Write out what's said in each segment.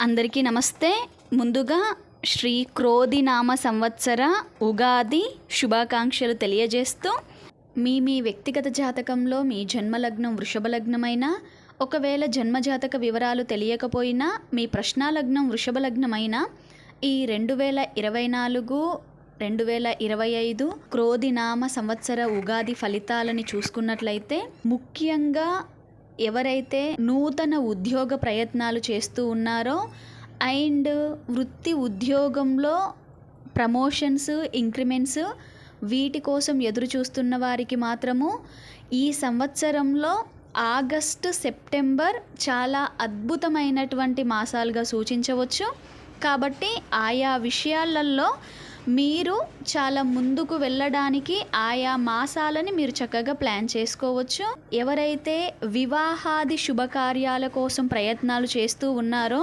అందరికీ నమస్తే. ముందుగా శ్రీ క్రోధినామ సంవత్సర ఉగాది శుభాకాంక్షలు తెలియజేస్తూ మీ మీ వ్యక్తిగత జాతకంలో మీ జన్మలగ్నం వృషభ లగ్నమైన ఒకవేళ జన్మజాతక వివరాలు తెలియకపోయినా మీ ప్రశ్నాలగ్నం వృషభ లగ్నమైనా ఈ రెండు వేల ఇరవై నాలుగు రెండు వేల ఇరవై ఐదు క్రోధినామ సంవత్సర ఉగాది ఫలితాలని చూసుకున్నట్లయితే ముఖ్యంగా ఎవరైతే నూతన ఉద్యోగ ప్రయత్నాలు చేస్తూ ఉన్నారో అండ్ వృత్తి ఉద్యోగంలో ప్రమోషన్స్ ఇంక్రిమెంట్స్ వీటి కోసం ఎదురు చూస్తున్న వారికి మాత్రము ఈ సంవత్సరంలో ఆగస్టు సెప్టెంబర్ చాలా అద్భుతమైనటువంటి మాసాలుగా సూచించవచ్చు. కాబట్టి ఆయా విషయాలలో మీరు చాలా ముందుకు వెళ్ళడానికి ఆయా మాసాలని మీరు చక్కగా ప్లాన్ చేసుకోవచ్చు. ఎవరైతే వివాహాది శుభకార్యాల కోసం ప్రయత్నాలు చేస్తూ ఉన్నారో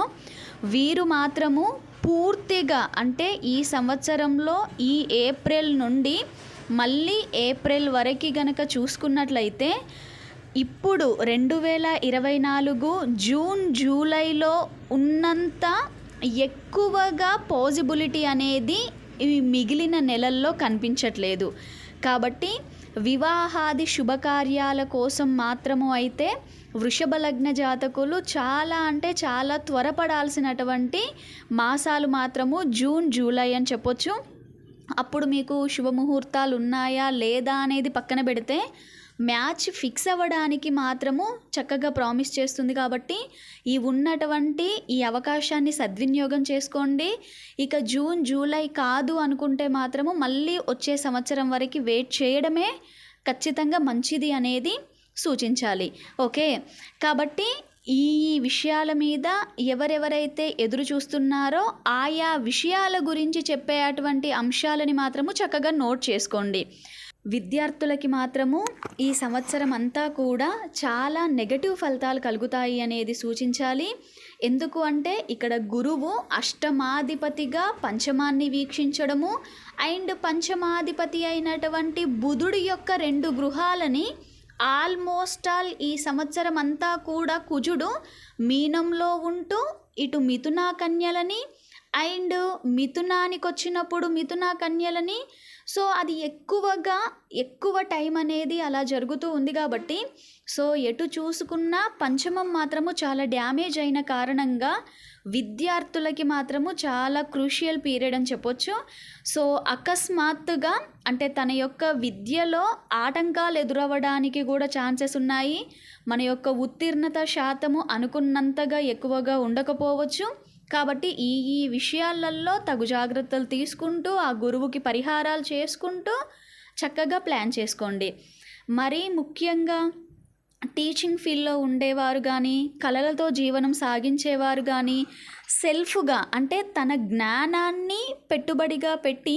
వీరు మాత్రము పూర్తిగా అంటే ఈ సంవత్సరంలో ఈ ఏప్రిల్ నుండి మళ్ళీ ఏప్రిల్ వరకు గనక చూసుకున్నట్లయితే ఇప్పుడు రెండు వేల ఇరవై నాలుగు జూన్ జూలైలో ఉన్నంత ఎక్కువగా పాజిబిలిటీ అనేది ఇవి మిగిలిన నెలల్లో కనిపించట్లేదు. కాబట్టి వివాహాది శుభకార్యాల కోసం మాత్రము అయితే వృషభ లగ్న జాతకులు చాలా అంటే చాలా త్వరపడాల్సినటువంటి మాసాలు మాత్రము జూన్ జూలై అని చెప్పొచ్చు. అప్పుడు మీకు శుభముహూర్తాలు ఉన్నాయా లేదా అనేది పక్కన పెడితే మ్యాచ్ ఫిక్స్ అవ్వడానికి మాత్రము చక్కగా ప్రామిస్ చేస్తుంది కాబట్టి ఈ ఉన్నటువంటి ఈ అవకాశాన్ని సద్వినియోగం చేసుకోండి. ఇక జూన్ జూలై కాదు అనుకుంటే మాత్రము మళ్ళీ వచ్చే సంవత్సరం వరకు వెయిట్ చేయడమే ఖచ్చితంగా మంచిది అనేది సూచించాలి. ఓకే? కాబట్టి ఈ విషయాల మీద ఎవరెవరైతే ఎదురు చూస్తున్నారో ఆయా విషయాల గురించి చెప్పేటువంటి అంశాలని మాత్రము చక్కగా నోట్ చేసుకోండి. విద్యార్థులకి మాత్రము ఈ సంవత్సరం అంతా కూడా చాలా నెగటివ్ ఫలితాలు కలుగుతాయి అనేది సూచించాలి. ఎందుకు అంటే ఇక్కడ గురువు అష్టమాధిపతిగా పంచమాన్ని వీక్షించడము. అండ్ పంచమాధిపతి అయినటువంటి బుధుడి యొక్క రెండు గృహాలని ఆల్మోస్ట్ ఆల్ ఈ సంవత్సరం అంతా కూడా కుజుడు మీనంలో ఉంటూ ఇటు మిథునా కన్యలని అండ్ మిథునానికి వచ్చినప్పుడు మిథున కన్యలని సో అది ఎక్కువగా ఎక్కువ టైం అనేది అలా జరుగుతూ ఉంది కాబట్టి సో ఎటు చూసుకున్నా పంచమం మాత్రము చాలా డ్యామేజ్ అయిన కారణంగా విద్యార్థులకి మాత్రము చాలా క్రూషియల్ పీరియడ్ అని చెప్పొచ్చు. సో అకస్మాత్తుగా అంటే తన యొక్క విద్యలో ఆటంకాలు ఎదురవ్వడానికి కూడా ఛాన్సెస్ ఉన్నాయి. మన యొక్క ఉత్తీర్ణత శాతము అనుకున్నంతగా ఎక్కువగా ఉండకపోవచ్చు. కాబట్టి ఈ ఈ విషయాలలో తగు జాగ్రత్తలు తీసుకుంటూ ఆ గురువుకి పరిహారాలు చేసుకుంటూ చక్కగా ప్లాన్ చేసుకోండి. మరీ ముఖ్యంగా టీచింగ్ ఫీల్డ్లో ఉండేవారు కానీ కళలతో జీవనం సాగించేవారు కానీ సెల్ఫ్గా అంటే తన జ్ఞానాన్ని పెట్టుబడిగా పెట్టి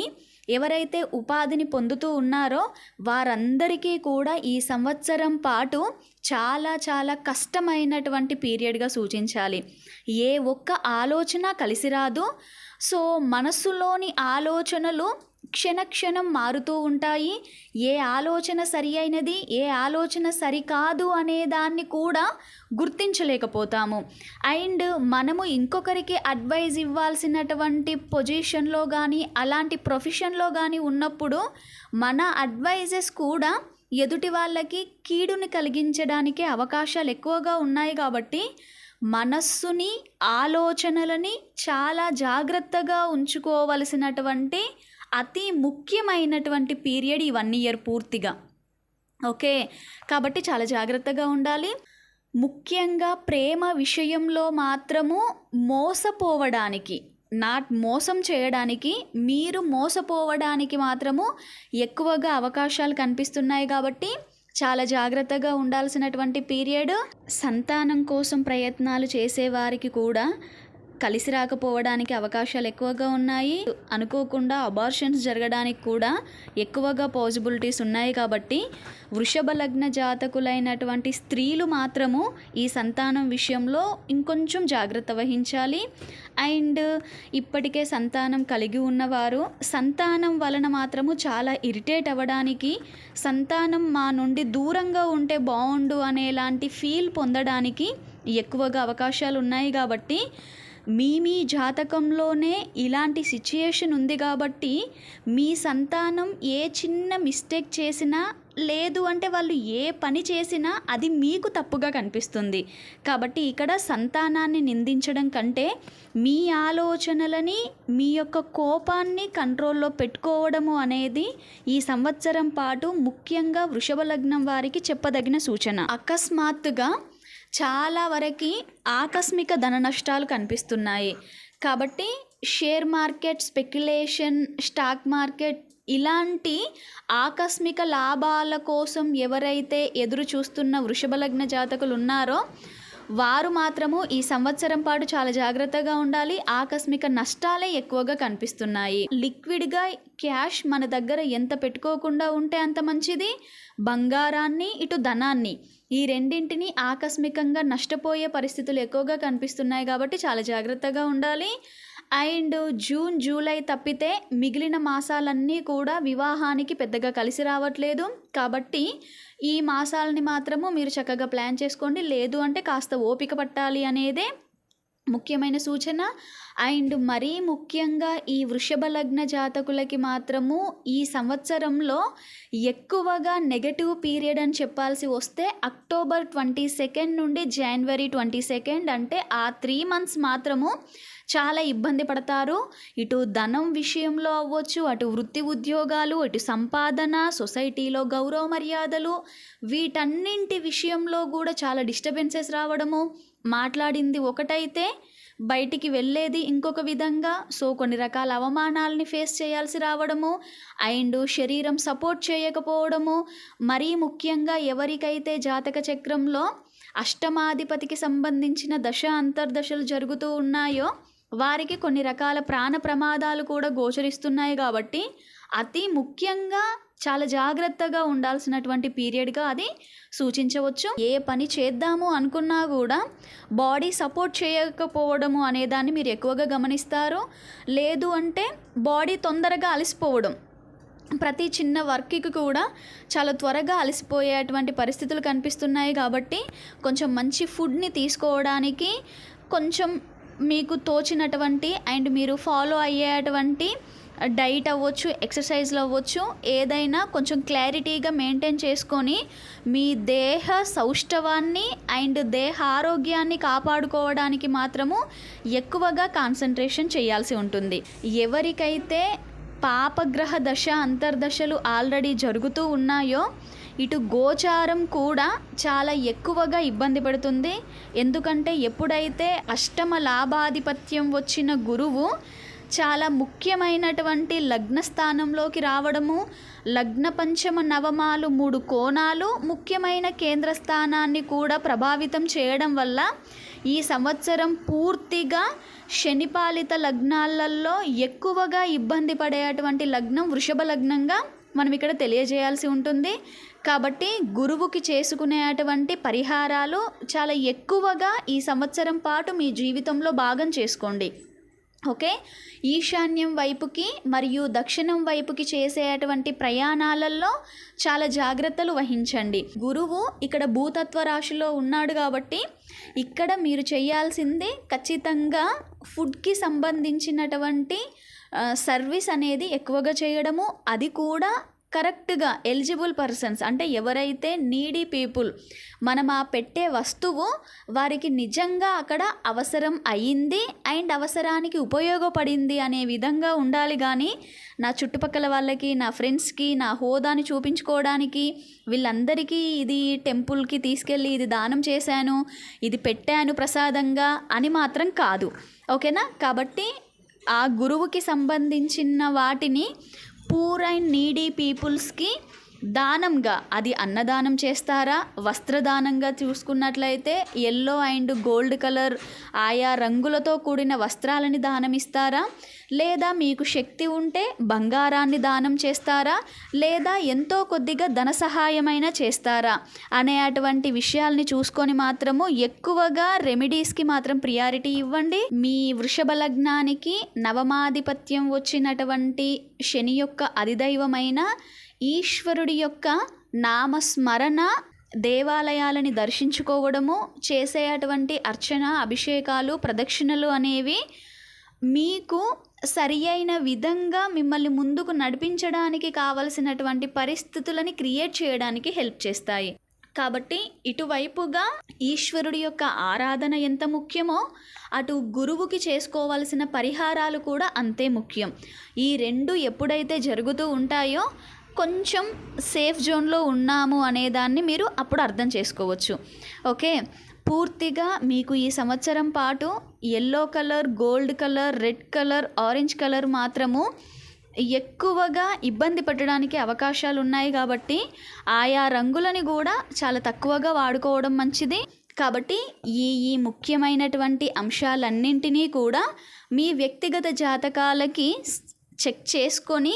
ఎవరైతే ఉపాధిని పొందుతూ ఉన్నారో వారందరికీ కూడా ఈ సంవత్సరం పాటు చాలా చాలా కష్టమైనటువంటి పీరియడ్గా సూచించాలి. ఏ ఒక్క ఆలోచన కలిసి రాదు. సో మనస్సులోని ఆలోచనలు క్షణక్షణం మారుతూ ఉంటాయి. ఏ ఆలోచన సరి అయినది ఏ ఆలోచన సరికాదు అనే దాన్ని కూడా గుర్తించలేకపోతాము. అండ్ మనము ఇంకొకరికి అడ్వైజ్ ఇవ్వాల్సినటువంటి పొజిషన్లో కానీ అలాంటి ప్రొఫెషన్లో కానీ ఉన్నప్పుడు మన అడ్వైజెస్ కూడా ఎదుటి వాళ్ళకి కీడుని కలిగించడానికి అవకాశాలు ఎక్కువగా ఉన్నాయి కాబట్టి మనస్సుని ఆలోచనలని చాలా జాగ్రత్తగా ఉంచుకోవలసినటువంటి అతి ముఖ్యమైనటువంటి పీరియడ్ ఈ వన్ ఇయర్ పూర్తిగా. ఓకే? కాబట్టి చాలా జాగ్రత్తగా ఉండాలి. ముఖ్యంగా ప్రేమ విషయంలో మాత్రము మోసపోవడానికి నా మోసం చేయడానికి మీరు మోసపోవడానికి మాత్రము ఎక్కువగా అవకాశాలు కనిపిస్తున్నాయి కాబట్టి చాలా జాగ్రత్తగా ఉండాల్సినటువంటి పీరియడ్ సంతానం కోసం ప్రయత్నాలు చేసేవారికి కూడా కలిసి రాకపోవడానికి అవకాశాలు ఎక్కువగా ఉన్నాయి. అనుకోకుండా అబార్షన్స్ జరగడానికి కూడా ఎక్కువగా పాసిబిలిటీస్ ఉన్నాయి కాబట్టి వృషభ లగ్న జాతకులైనటువంటి స్త్రీలు మాత్రము ఈ సంతానం విషయంలో ఇంకొంచెం జాగ్రత్త వహించాలి. అండ్ ఇప్పటికే సంతానం కలిగి ఉన్నవారు సంతానం వలన మాత్రము చాలా ఇరిటేట్ అవ్వడానికి సంతానం మా నుండి దూరంగా ఉంటే బాగుండు అనేలాంటి ఫీల్ పొందడానికి ఎక్కువగా అవకాశాలు ఉన్నాయి కాబట్టి మీ మీ జాతకంలోనే ఇలాంటి సిచ్యుయేషన్ ఉంది కాబట్టి మీ సంతానం ఏ చిన్న మిస్టేక్ చేసినా లేదు అంటే వాళ్ళు ఏ పని చేసినా అది మీకు తప్పుగా కనిపిస్తుంది. కాబట్టి ఇక్కడ సంతానాన్ని నిందించడం కంటే మీ ఆలోచనలని మీ యొక్క కోపాన్ని కంట్రోల్లో పెట్టుకోవడము అనేది ఈ సంవత్సరం పాటు ముఖ్యంగా వృషభ లగ్నం వారికి చెప్పదగిన సూచన. అకస్మాత్తుగా చాలా వరకు ఆకస్మిక ధన నష్టాలు కనిపిస్తున్నాయి. కాబట్టి share market speculation stock market ఇలాంటి ఆకస్మిక లాభాల కోసం ఎవరైతే ఎదురు చూస్తున్న వృషభ లగ్న జాతకులు ఉన్నారో వారు మాత్రము ఈ సంవత్సరం పాటు చాలా జాగ్రత్తగా ఉండాలి. ఆకస్మిక నష్టాలే ఎక్కువగా కనిపిస్తున్నాయి. లిక్విడ్గా క్యాష్ మన దగ్గర ఎంత పెట్టుకోకుండా ఉంటే అంత మంచిది. బంగారాన్ని ఇటు ధనాన్ని ఈ రెండింటిని ఆకస్మికంగా నష్టపోయే పరిస్థితులు ఎక్కువగా కనిపిస్తున్నాయి కాబట్టి చాలా జాగ్రత్తగా ఉండాలి. అండ్ జూన్ జూలై తప్పితే మిగిలిన మాసాలన్నీ కూడా వివాహానికి పెద్దగా కలిసి రావట్లేదు. కాబట్టి ఈ మాసాలని మాత్రము మీరు చక్కగా ప్లాన్ చేసుకోండి. లేదు అంటే కాస్త ఓపిక పట్టాలి అనేదే ముఖ్యమైన సూచన. అండ్ మరీ ముఖ్యంగా ఈ వృషభ లగ్న జాతకులకి మాత్రము ఈ సంవత్సరంలో ఎక్కువగా నెగటివ్ పీరియడ్ అని చెప్పాల్సి వస్తే అక్టోబర్ ట్వంటీ సెకండ్ నుండి జనవరి ట్వంటీ సెకండ్ అంటే ఆ త్రీ మంత్స్ మాత్రము చాలా ఇబ్బంది పడతారు. ఇటు ధనం విషయంలో అవ్వచ్చు అటు వృత్తి ఉద్యోగాలు ఇటు సంపాదన సొసైటీలో గౌరవ మర్యాదలు వీటన్నింటి విషయంలో కూడా చాలా డిస్టర్బెన్సెస్ రావడము. మాట్లాడింది ఒకటైతే బయటికి వెళ్ళేది ఇంకొక విధంగా. సో కొన్ని రకాల అవమానాలని ఫేస్ చేయాల్సి రావడము అండ్ శరీరం సపోర్ట్ చేయకపోవడము. మరీ ముఖ్యంగా ఎవరికైతే జాతక చక్రంలో అష్టమాధిపతికి సంబంధించిన దశ అంతర్దశలు జరుగుతూ ఉన్నాయో వారికి కొన్ని రకాల ప్రాణ ప్రమాదాలు కూడా గోచరిస్తున్నాయి కాబట్టి అతి ముఖ్యంగా చాలా జాగ్రత్తగా ఉండాల్సినటువంటి పీరియడ్గా అది సూచించవచ్చు. ఏ పని చేద్దాము అనుకున్నా కూడా బాడీ సపోర్ట్ చేయకపోవడము అనేదాన్ని మీరు ఎక్కువగా గమనిస్తారు. లేదు అంటే బాడీ తొందరగా అలసిపోవడం. ప్రతి చిన్న వర్క్కి కూడా చాలా త్వరగా అలసిపోయేటువంటి పరిస్థితులు కనిపిస్తున్నాయి కాబట్టి కొంచెం మంచి ఫుడ్ని తీసుకోవడానికి కొంచెం మీకు తోచినటువంటి అండ్ మీరు ఫాలో అయ్యేటువంటి డైట్ అవ్వచ్చు ఎక్సర్సైజ్లు అవ్వచ్చు ఏదైనా కొంచెం క్లారిటీగా మెయింటైన్ చేసుకొని మీ దేహ సౌష్ఠవాన్ని అండ్ దేహ ఆరోగ్యాన్ని కాపాడుకోవడానికి మాత్రము ఎక్కువగా కాన్సన్ట్రేషన్ చేయాల్సి ఉంటుంది. ఎవరికైతే పాపగ్రహ దశ అంతర్దశలు ఆల్రెడీ జరుగుతూ ఉన్నాయో ఇటు గోచారం కూడా చాలా ఎక్కువగా ఇబ్బంది పడుతుంది. ఎందుకంటే ఎప్పుడైతే అష్టమ లాభాధిపత్యం వచ్చిన గురువు చాలా ముఖ్యమైనటువంటి లగ్న స్థానంలోకి రావడము లగ్న పంచమ నవమాలు మూడు కోణాలు ముఖ్యమైన కేంద్ర స్థానాన్ని కూడా ప్రభావితం చేయడం వల్ల ఈ సంవత్సరం పూర్తిగా శనిపాలిత లగ్నాలలో ఎక్కువగా ఇబ్బంది పడేటువంటి లగ్నం వృషభ లగ్నంగా మనం ఇక్కడ తెలియజేయాల్సి ఉంటుంది. కాబట్టి గురువుకి చేసుకునేటువంటి పరిహారాలు చాలా ఎక్కువగా ఈ సంవత్సరం పాటు మీ జీవితంలో భాగం చేసుకోండి. ఓకే? ఈశాన్యం వైపుకి మరియు దక్షిణం వైపుకి చేసేటువంటి ప్రయాణాలలో చాలా జాగ్రత్తలు వహించండి. గురువు ఇక్కడ భూతత్వ రాశిలో ఉన్నాడు కాబట్టి ఇక్కడ మీరు చేయాల్సింది ఖచ్చితంగా ఫుడ్కి సంబంధించినటువంటి సర్వీస్ అనేది ఎక్కువగా చేయడము. అది కూడా కరెక్ట్గా ఎలిజిబుల్ పర్సన్స్ అంటే ఎవరైతే నీడీ పీపుల్ మనం ఆ పెట్టే వస్తువు వారికి నిజంగా అక్కడ అవసరం అయ్యింది అండ్ అవసరానికి ఉపయోగపడింది అనే విధంగా ఉండాలి కానీ నా చుట్టుపక్కల వాళ్ళకి నా ఫ్రెండ్స్కి నా హోదాని చూపించుకోవడానికి వీళ్ళందరికీ ఇది టెంపుల్కి తీసుకెళ్ళి ఇది దానం చేశాను ఇది పెట్టాను ప్రసాదంగా అని మాత్రం కాదు. ఓకేనా? కాబట్టి ఆ గురువుకి సంబంధించిన వాటిని పూర్ అండ్ నీడీ పీపుల్స్కి దానంగా అది అన్నదానం చేస్తారా? వస్త్రదానంగా చూసుకున్నట్లయితే ఎల్లో అండ్ గోల్డ్ కలర్ ఆయా రంగులతో కూడిన వస్త్రాలని దానం ఇస్తారా? లేదా మీకు శక్తి ఉంటే బంగారాన్ని దానం చేస్తారా? లేదా ఎంతో కొద్దిగా ధన సహాయమైనా చేస్తారా? అనే అటువంటి విషయాల్ని చూసుకొని మాత్రము ఎక్కువగా రెమెడీస్కి మాత్రం ప్రియారిటీ ఇవ్వండి. మీ వృషభ లగ్నానికి నవమాధిపత్యం వచ్చినటువంటి శని యొక్క అధిదైవమైన ఈశ్వరుడి యొక్క నామస్మరణ దేవాలయాలని దర్శించుకోవడము చేసే అటువంటి అర్చన అభిషేకాలు ప్రదక్షిణలు అనేవి మీకు సరి అయిన విధంగా మిమ్మల్ని ముందుకు నడిపించడానికి కావలసినటువంటి పరిస్థితులని క్రియేట్ చేయడానికి హెల్ప్ చేస్తాయి. కాబట్టి ఇటువైపుగా ఈశ్వరుడి యొక్క ఆరాధన ఎంత ముఖ్యమో అటు గురువుకి చేసుకోవాల్సిన పరిహారాలు కూడా అంతే ముఖ్యం. ఈ రెండు ఎప్పుడైతే జరుగుతూ ఉంటాయో కొంచెం సేఫ్ జోన్లో ఉన్నాము అనేదాన్ని మీరు అప్పుడు అర్థం చేసుకోవచ్చు. ఓకే? పూర్తిగా మీకు ఈ సంవత్సరం పాటు yellow colour gold colour red colour orange colour మాత్రము ఎక్కువగా ఇబ్బంది పెట్టడానికి అవకాశాలు ఉన్నాయి కాబట్టి ఆయా రంగులని కూడా చాలా తక్కువగా వాడుకోవడం మంచిది. కాబట్టి ఈ ఈ ముఖ్యమైనటువంటి అంశాలన్నింటినీ కూడా మీ వ్యక్తిగత జాతకాలకి చెక్ చేసుకొని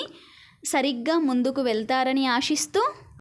సరిగ్గా ముందుకు వెళ్తారని ఆశిస్తూ